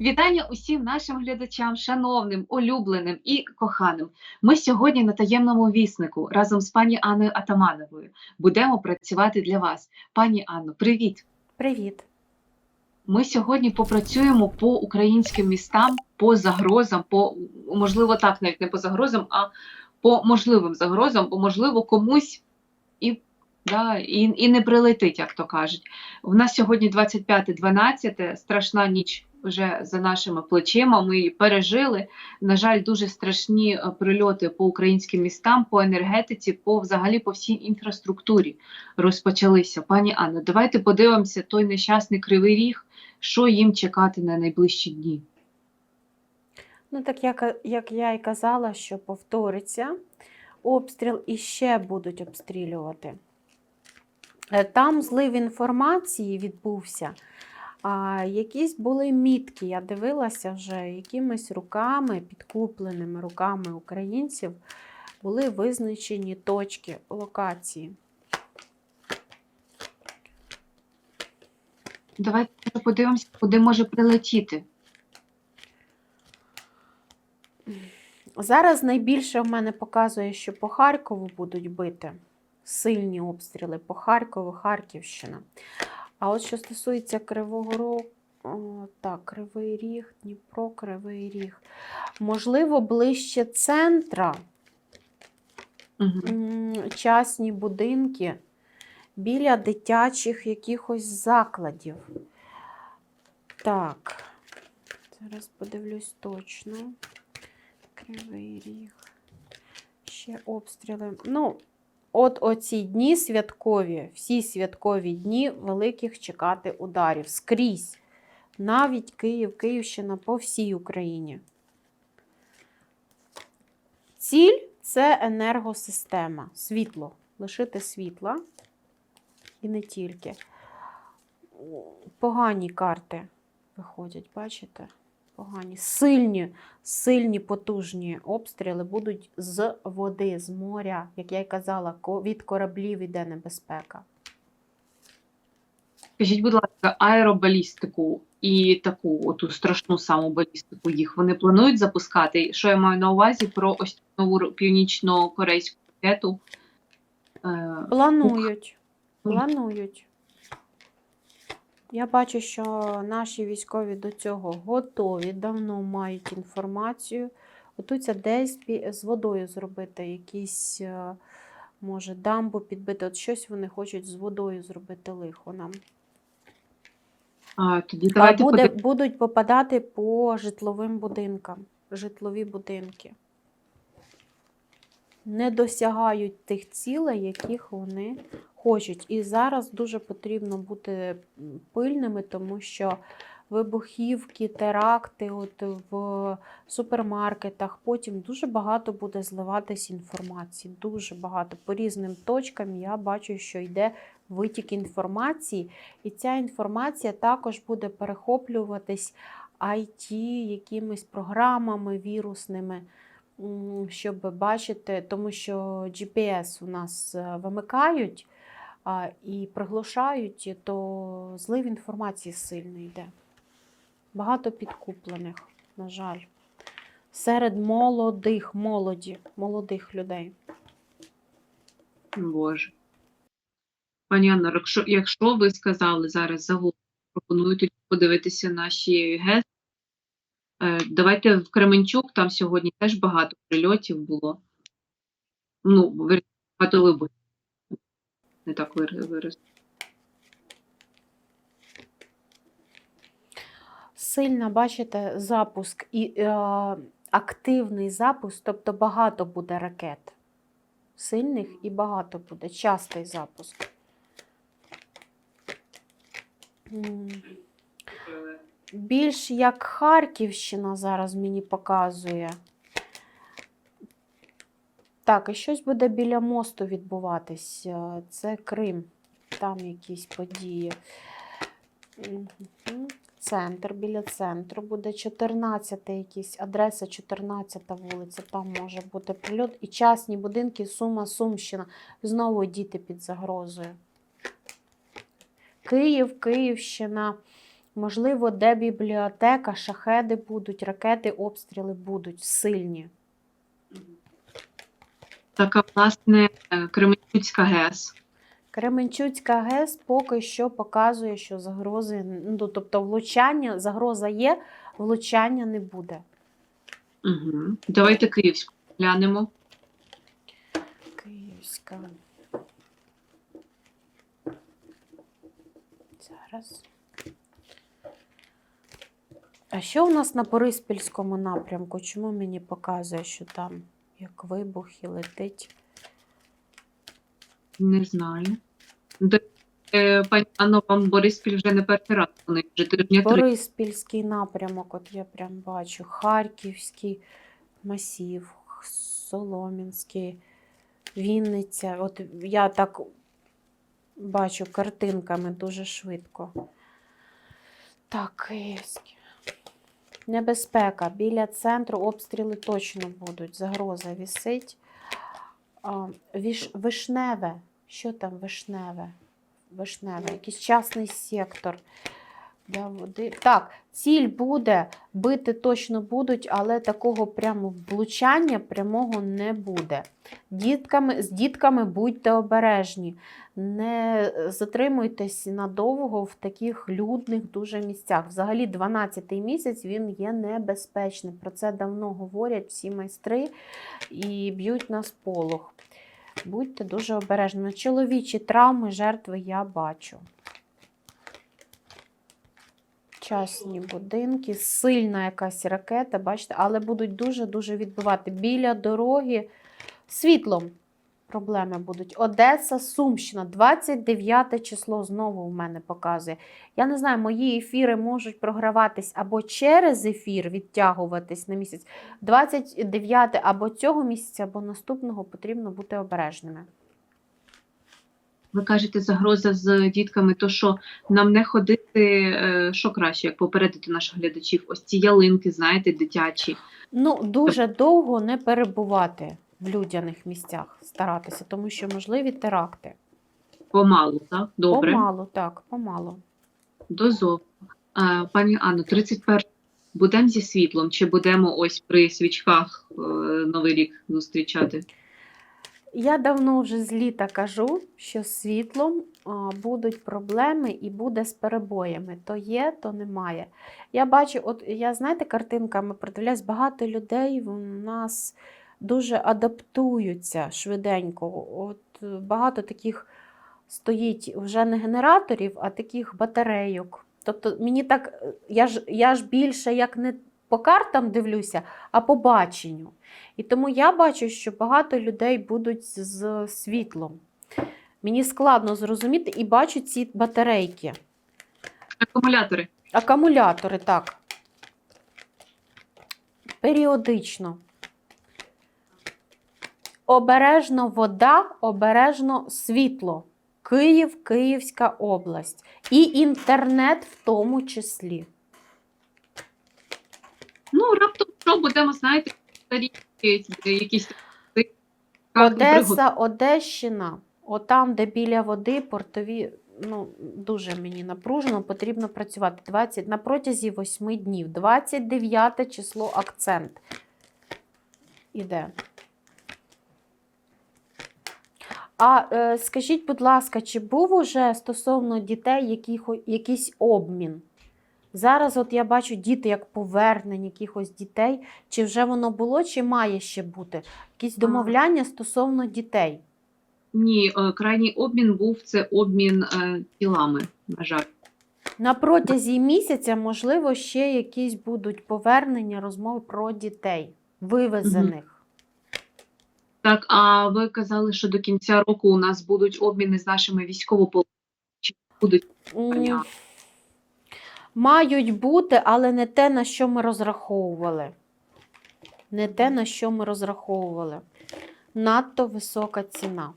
Вітання усім нашим глядачам, шановним, улюбленим і коханим. Ми сьогодні на таємному віснику разом з пані Анною Атамановою будемо працювати для вас. Пані Анно, привіт! Привіт. Ми сьогодні попрацюємо по українським містам, по загрозам, по можливо, так, навіть не по загрозам, а по можливим загрозам, бо можливо комусь і, да, і, і не прилетить, як то кажуть. У нас сьогодні 25-12, страшна ніч вже за нашими плечима. Ми пережили. На жаль, дуже страшні е, прильоти по українським містам, по енергетиці, по взагалі по всій інфраструктурі розпочалися. Пані Анно, давайте подивимося той нещасний кривий ріг, що їм чекати на найближчі дні. Ну, так як, як я і казала, що повториться, обстріл іще будуть обстрілювати. Е, Там злив інформації відбувся. А якісь були мітки, я дивилася вже якимись руками, підкупленими руками українців, були визначені точки локації. Давайте подивимося, куди може прилетіти. Зараз найбільше в мене показує, що по Харкову будуть бити сильні обстріли по Харкову, Харківщина. А от що стосується Кривого Рогу, так, Кривий Ріг, Дніпро, Кривий Ріг. Можливо, ближче центра, Угу. частні будинки біля дитячих якихось закладів. Так, зараз подивлюсь точно. Кривий ріг. Ще обстріли. Ну, от оці дні святкові, всі святкові дні великих чекати ударів скрізь. Навіть Київ, Київщина по всій Україні. Ціль це енергосистема, світло. Лишити світла. І не тільки. Погані карти виходять, бачите? Погані. Сильні, сильні, потужні обстріли будуть з води, з моря. Як я й казала, від кораблів іде небезпека. Скажіть, будь ласка, аеробалістику і таку оту страшну саму балістику їх вони планують запускати? Що я маю на увазі про ось нову північно-корейську ракету? Е, Планують. Планують. Я бачу, що наші військові до цього готові, давно мають інформацію. Готуються десь з водою зробити якісь, е, може, дамбу підбити. От щось вони хочуть з водою зробити лихо нам. а, тоді А давайте буде, будуть попадати по житловим будинкам, житлові будинки. Не досягають тих цілей, яких вони хочуть. І зараз дуже потрібно бути пильними, тому що вибухівки, теракти от в супермаркетах, потім дуже багато буде зливатись інформації. Дуже багато. По різним точкам я бачу, що йде витік інформації. І ця інформація також буде перехоплюватись IT, якимись програмами вірусними, щоб бачити, тому що GPS у нас е, вимикають і приглушають, то злив інформації сильний йде. Багато підкуплених, на жаль. Серед молодих, молоді, молодих людей. Боже. Пані Анна, якщо, якщо ви сказали зараз загалом, пропоную тоді подивитися наші ГЕС. Е, давайте в Кременчук, там сьогодні теж багато прильотів було. Ну, багато вибухів. Не так вир- вираз. Сильно, бачите, запуск і е, активний запуск, тобто багато буде ракет. Сильних і багато буде, частий запуск. Більш як Харківщина зараз мені показує. Так, і щось буде біля мосту відбуватись. Це Крим. Там якісь події. Центр, біля центру буде 14 якийсь, адреса 14 вулиця, там може бути прильот. І частні будинки, Сума, Сумщина. Знову діти під загрозою. Київ, Київщина, Можливо, де бібліотека, шахеди будуть, ракети, обстріли будуть сильні. Така, власне, е, Кременчуцька ГЕС. Кременчуцька ГЕС поки що показує, що загрози, ну, тобто влучання, загроза є, влучання не буде. Угу. Давайте Київську глянемо. Київська. Зараз. А що у нас на Бориспільському напрямку? Чому мені показує, що там як вибух і летить? Не знаю. Де, е, пані Анно, вам Бориспіль вже не перший раз, вони вже тижня. Бориспільський напрямок, от я прям бачу. Харківський масів, Соломінський, Вінниця. От я так бачу картинками дуже швидко. Так, Київський. Небезпека. Біля центру обстріли точно будуть. Загроза вісить. Віш, вишневе. Що там вишневе? Вишневе. Якийсь частний сектор. Для води. Так, ціль буде, бити точно будуть, але такого прямо влучання прямого не буде. Дітками, з дітками будьте обережні. Не затримуйтесь надовго в таких людних дуже місцях. Взагалі, 12-й місяць він є небезпечним. Про це давно говорять всі майстри і б'ють на сполох. Будьте дуже обережними. Чоловічі травми, жертви я бачу. Частні будинки, сильна якась ракета, бачите, але будуть дуже-дуже відбивати. Біля дороги світлом проблеми будуть. Одеса, Сумщина, 29 число знову у мене показує. Я не знаю, мої ефіри можуть програватись або через ефір відтягуватись на місяць. 29 або цього місяця, або наступного потрібно бути обережними. Ви кажете, загроза з дітками, то що нам не ходити, е, що краще, як попередити наших глядачів? Ось ці ялинки, знаєте, дитячі. Ну, дуже довго не перебувати в людяних місцях, старатися, тому що можливі теракти. Помалу, так? Добре. Помалу, так, помалу. Дозов. Пані Анно, 31 будемо зі світлом, чи будемо ось при свічках е, Новий рік зустрічати? Я давно вже з літа кажу, що з світлом будуть проблеми і буде з перебоями. То є, то немає. Я бачу, от я знаєте, картинками продивляюсь, багато людей в нас дуже адаптуються швиденько. От багато таких стоїть вже не генераторів, а таких батарейок. Тобто мені так, я ж, я ж більше як не по картам дивлюся, а по баченню. І тому я бачу, що багато людей будуть з- світлом. Мені складно зрозуміти і бачу ці батарейки. Акумулятори. Акумулятори, так. Періодично. Обережно вода, обережно світло. Київ, Київська область. І інтернет в тому числі. Ну, раптом що будемо, знаєте, старі якісь Одеса, Одещина, отам, де біля води, портові, ну, дуже мені напружено, потрібно працювати 20, на протязі 8 днів. 29 число акцент. Іде. А е, скажіть, будь ласка, чи був уже стосовно дітей яких, якийсь обмін? Зараз от я бачу діти як повернення якихось дітей. Чи вже воно було, чи має ще бути? Якісь домовляння стосовно дітей. Ні, е, крайній обмін був це обмін е, тілами, на жаль. На протязі місяця, можливо, ще якісь будуть повернення, розмови про дітей, вивезених. Так, а ви казали, що до кінця року у нас будуть обміни з нашими військовополоненими. Чи будуть. Мають бути, але не те, на що ми розраховували. Не те, на що ми розраховували. Надто висока ціна.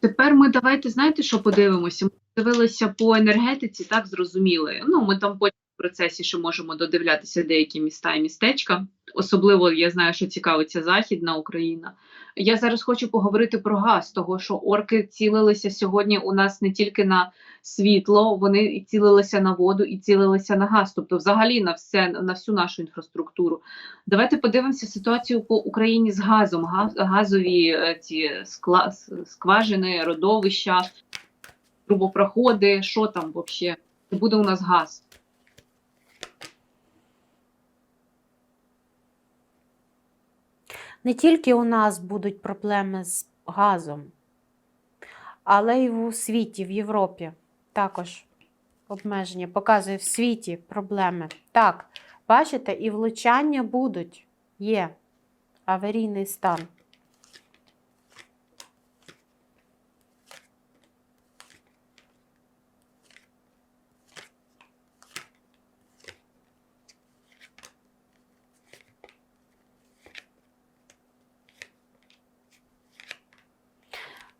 Тепер ми давайте знаєте, що подивимося? Ми дивилися по енергетиці, так зрозуміли. Ну, ми там потім в процесі ще можемо додивлятися деякі міста і містечка. Особливо я знаю, що цікавиться Західна Україна. Я зараз хочу поговорити про газ, того що орки цілилися сьогодні у нас не тільки на світло, вони і цілилися на воду, і цілилися на газ, тобто взагалі на все на всю нашу інфраструктуру. Давайте подивимося ситуацію по Україні з газом. Газ, газові е, ці скла, скважини, родовища, трубопроходи, що там взагалі? Буде у нас газ. Не тільки у нас будуть проблеми з газом, але й у світі, в Європі також обмеження. Показує в світі проблеми. Так, бачите, і влучання будуть. Є аварійний стан.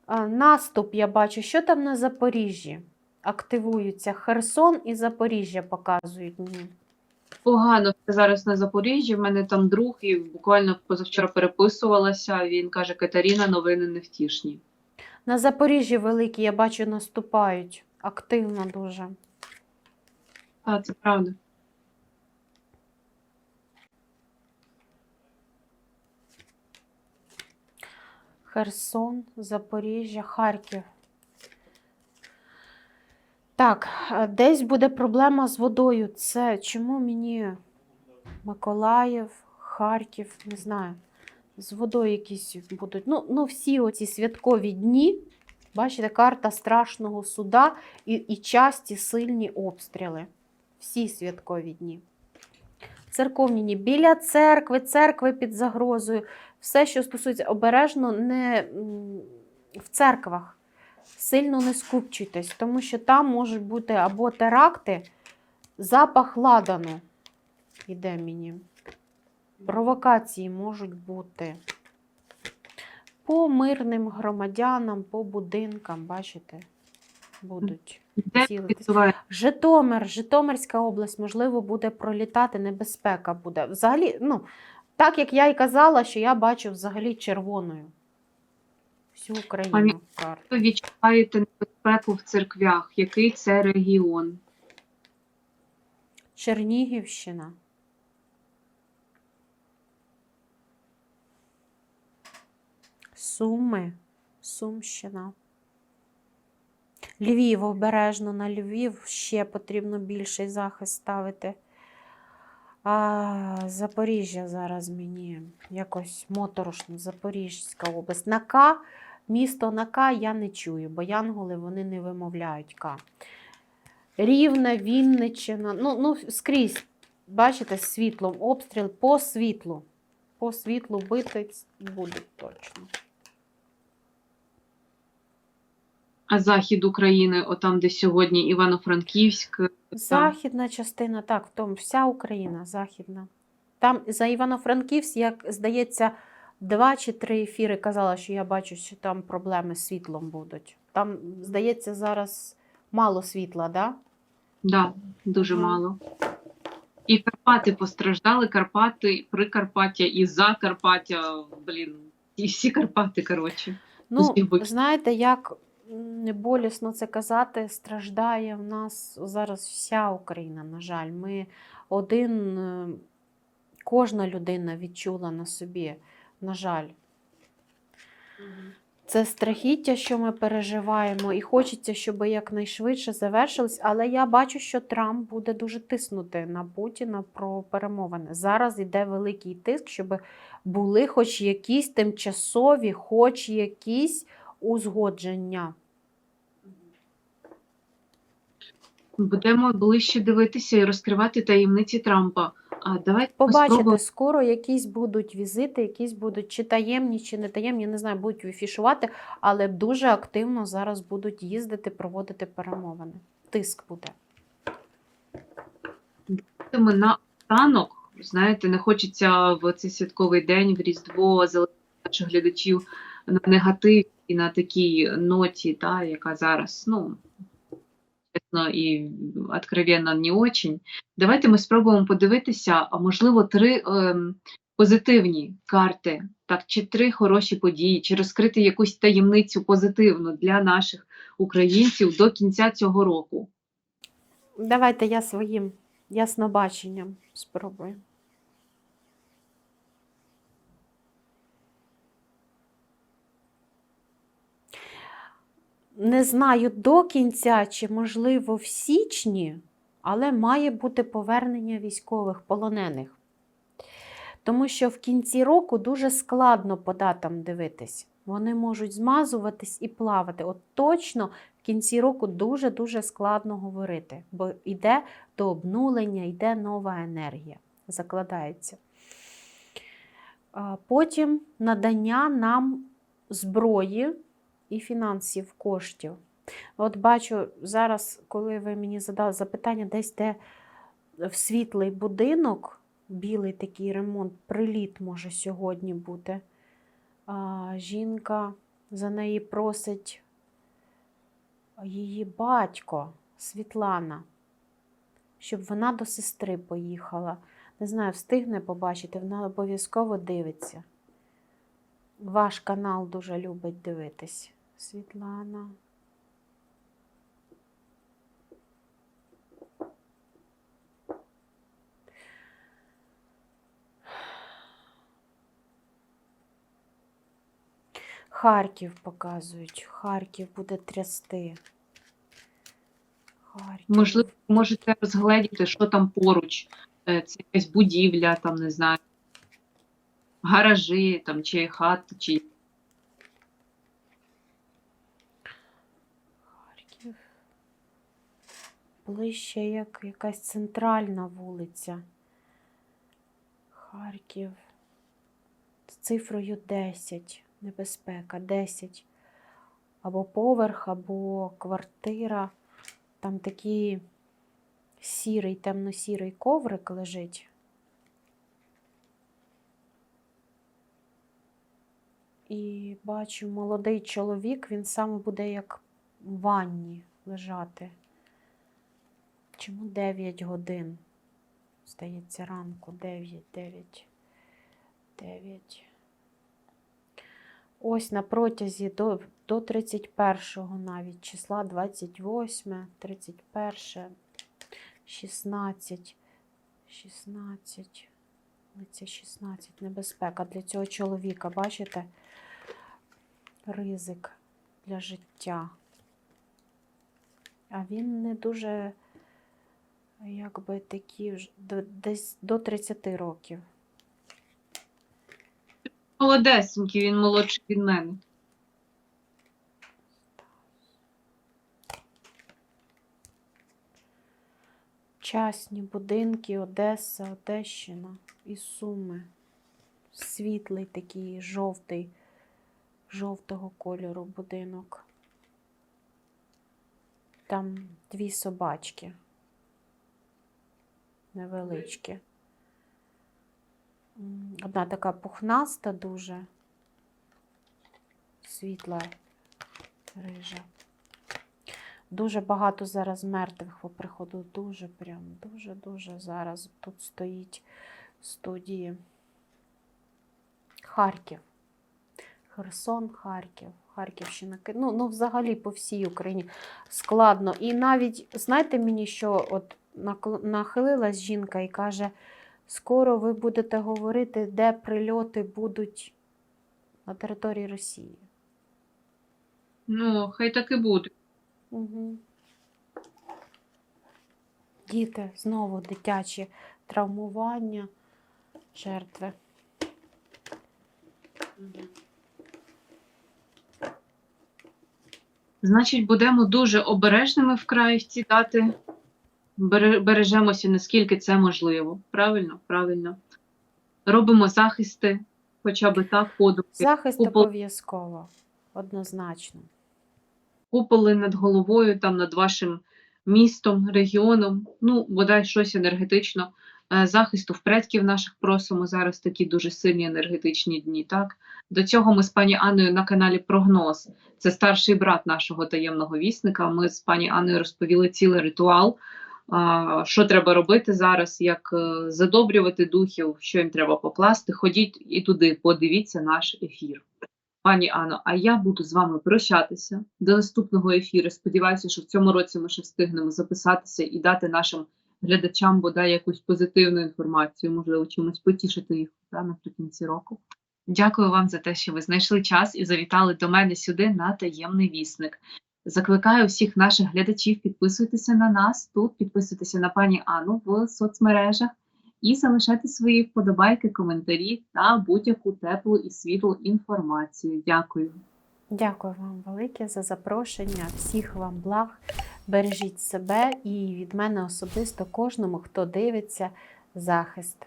А, Наступ я бачу, що там на Запоріжжі? Активуються Херсон і Запоріжжя показують мені. Погано все зараз на Запоріжжі. В мене там друг, і буквально позавчора переписувалася. Він каже: Катерина, новини невтішні. На Запоріжжі великі, я бачу, наступають. Активно дуже. А це правда. Херсон, Запоріжжя, Харків. Так, е, десь буде проблема з водою. Це чому мені Миколаїв, Харків, не знаю. З водою якісь будуть. Ну, ну всі оці святкові дні. Бачите, карта страшного суда і, і часті сильні обстріли. Всі святкові дні. Церковні дні. Біля церкви, церкви під загрозою. Все, що стосується обережно, не в церквах. Сильно не скупчуйтесь, тому що там можуть бути або теракти, запах ладану. Іде мені. Провокації можуть бути. По мирним громадянам, по будинкам, бачите, будуть. Відсуває Житомир, Житомирська область, можливо, буде пролітати, небезпека буде. Взагалі, ну, так як я і казала, що я бачу взагалі червоною. Всю Україну. Ви відчуваєте небезпеку в церквях? Який це регіон? Чернігівщина. Суми, Сумщина. Львів обережно на Львів ще потрібно більший захист ставити. А, Запоріжжя зараз мені якось моторошно, Запорізька область. На К, місто на К я не чую, бо янголи вони не вимовляють К. Рівне, Вінниччина. Ну, ну скрізь, бачите, світлом, обстріл по світлу. По світлу бити будуть точно. А захід України, отам, де сьогодні Івано-Франківськ, Західна частина, так, в тому вся Україна західна. Там за Івано-Франківськ, як здається, два чи три ефіри казала, що я бачу, що там проблеми з світлом будуть. Там, здається, зараз мало світла, да? да, дуже мало. І Карпати постраждали, Карпати, Прикарпаття і Закарпаття, блін, і всі Карпати, коротше. Ну, знаєте, як болісно це казати, страждає в нас зараз вся Україна, на жаль. Ми один, е, кожна людина відчула на собі, на жаль. Це страхіття, що ми переживаємо, і хочеться, щоб якнайшвидше завершилось. Але я бачу, що Трамп буде дуже тиснути на Путіна про перемовини. Зараз йде великий тиск, щоб були хоч якісь тимчасові, хоч якісь узгодження. Будемо ближче дивитися і розкривати таємниці Трампа. А давайте Побачите, спробуємо скоро якісь будуть візити, якісь будуть чи таємні, чи не таємні, не знаю, будуть вифішувати, але дуже активно зараз будуть їздити, проводити перемовини. Тиск буде. ми на останок. Знаєте, не хочеться в цей святковий день в Різдво залишити наших глядачів на негативі і на такій ноті, та, яка зараз, ну, чесно і откровенно не очень. Давайте ми спробуємо подивитися, а можливо, три ем, позитивні карти, так, чи три хороші події, чи розкрити якусь таємницю позитивну для наших українців до кінця цього року. Давайте я своїм яснобаченням спробую. Не знаю до кінця, чи можливо в січні, але має бути повернення військових полонених. Тому що в кінці року дуже складно по датам дивитись. Вони можуть змазуватись і плавати. От точно в кінці року дуже-дуже складно говорити, бо йде до обнулення, йде нова енергія, закладається. Потім надання нам зброї і фінансів, коштів. От бачу зараз, коли ви мені задали запитання, десь де в світлий будинок, білий такий ремонт, приліт може сьогодні бути. А, жінка за неї просить її батько Світлана, щоб вона до сестри поїхала. Не знаю, встигне побачити, вона обов'язково дивиться. Ваш канал дуже любить дивитись. Світлана. Харків показують. Харків буде трясти. Харків. Можливо, можете розгледіти, що там поруч. Е, Це якась будівля, там, не знаю, гаражі, там, чи хати, чи Харків. Ближче як якась центральна вулиця. Харків. З цифрою 10. Небезпека 10. Або поверх, або квартира. Там такий сірий, темно-сірий коврик лежить. І бачу молодий чоловік, він саме буде як в ванні лежати. Чому 9 годин? Здається, ранку 9, 9, 9. Ось на протязі до, до 31-го навіть числа 28, 31, 16, 16, лиця 16, небезпека для цього чоловіка, бачите? Ризик для життя. А він не дуже, якби такі, вже десь до 30 років. молодесенький, він молодший від мене. Частні будинки, Одеса, Одещина і Суми. Світлий такий, жовтий, жовтого кольору будинок. Там дві собачки. Невеличкі. Одна така пухнаста дуже. Світла рижа. Дуже багато зараз мертвих по приходу. Дуже прям, дуже-дуже зараз тут стоїть в студії. Харків. Херсон, Харків, Харківщина. Ну, ну, взагалі по всій Україні складно. І навіть, знаєте мені, що от нахилилась жінка і каже: скоро ви будете говорити, де прильоти будуть на території Росії. Ну, хай так і буде. Угу. Діти, знову дитячі травмування, жертви. Значить, будемо дуже обережними вкрай в ці дати. Бере- Бережемося, наскільки це можливо. Правильно? Правильно. Робимо захисти, хоча б так, подумки. Захист Купол- обов'язково, однозначно. куполи над головою, там над вашим містом, регіоном, ну, бодай щось енергетично. Е, Захисту в предків наших просимо зараз такі дуже сильні енергетичні дні. Так до цього ми з пані Анною на каналі Прогноз. Це старший брат нашого таємного вісника. Ми з пані Анною розповіли цілий ритуал що треба робити зараз, як е, задобрювати духів, що їм треба покласти. Ходіть і туди, подивіться наш ефір. Пані Анно, а я буду з вами прощатися до наступного ефіру. Сподіваюся, що в цьому році ми ще встигнемо записатися і дати нашим глядачам бодай якусь позитивну інформацію, можливо, чимось потішити їх да, наприкінці року. Дякую вам за те, що ви знайшли час і завітали до мене сюди на таємний вісник. Закликаю всіх наших глядачів підписуйтеся на нас тут, підписуйтеся на пані Анну в соцмережах і залишайте свої вподобайки, коментарі та будь-яку теплу і світлу інформацію. Дякую. Дякую вам велике за запрошення. Всіх вам благ. Бережіть себе і від мене особисто кожному, хто дивиться, захист.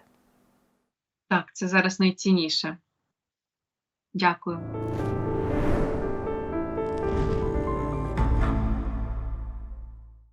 Так, це зараз найцінніше. Дякую.